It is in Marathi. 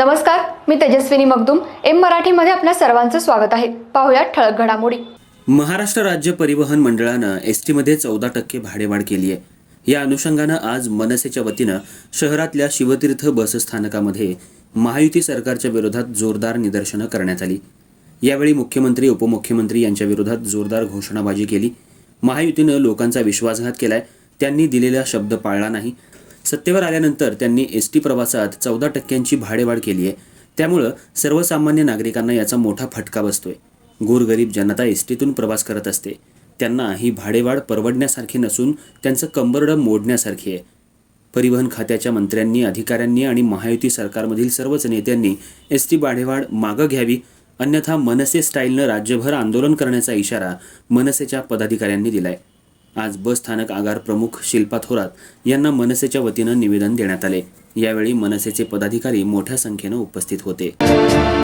नमस्कार मी तेजस्विनी मगदुम. एम मराठीमध्ये आपल्या सर्वांचं स्वागत आहे. पाहुयात ठळक घडामोडी. महाराष्ट्र राज्य परिवहन मंडळानं एस टीमध्ये चौदा टक्के भाडेवाढ केली आहे. या अनुषंगानं आज मनसेच्या वतीनं शहरातल्या शिवतीर्थ बसस्थानकामध्ये महायुती सरकारच्या विरोधात जोरदार निदर्शनं करण्यात आली. यावेळी मुख्यमंत्री उपमुख्यमंत्री यांच्या विरोधात जोरदार घोषणाबाजी केली. महायुतीनं लोकांचा विश्वासघात केलाय. त्यांनी दिलेला शब्द पाळला नाही. सत्तेवर आल्यानंतर त्यांनी एस टी प्रवासात चौदा टक्क्यांची भाडेवाढ केली आहे. त्यामुळं सर्वसामान्य नागरिकांना याचा मोठा फटका बसतोय. गोरगरीब जनता एस टीतून प्रवास करत असते. त्यांना ही भाडेवाढ परवडण्यासारखी नसून त्यांचं कंबरडं मोडण्यासारखी आहे. परिवहन खात्याच्या मंत्र्यांनी अधिकाऱ्यांनी आणि महायुती सरकारमधील सर्वच नेत्यांनी एस टी भाडेवाढ मागं घ्यावी अन्यथा मनसे स्टाईलनं राज्यभर आंदोलन करण्याचा इशारा मनसेच्या पदाधिकाऱ्यांनी दिलाय. आज बस स्थानक आगार प्रमुख शिल्पा थोरात यांना मनसेच्या वतीनं निवेदन देण्यात आले. यावेळी मनसेचे पदाधिकारी मोठ्या संख्येनं उपस्थित होते.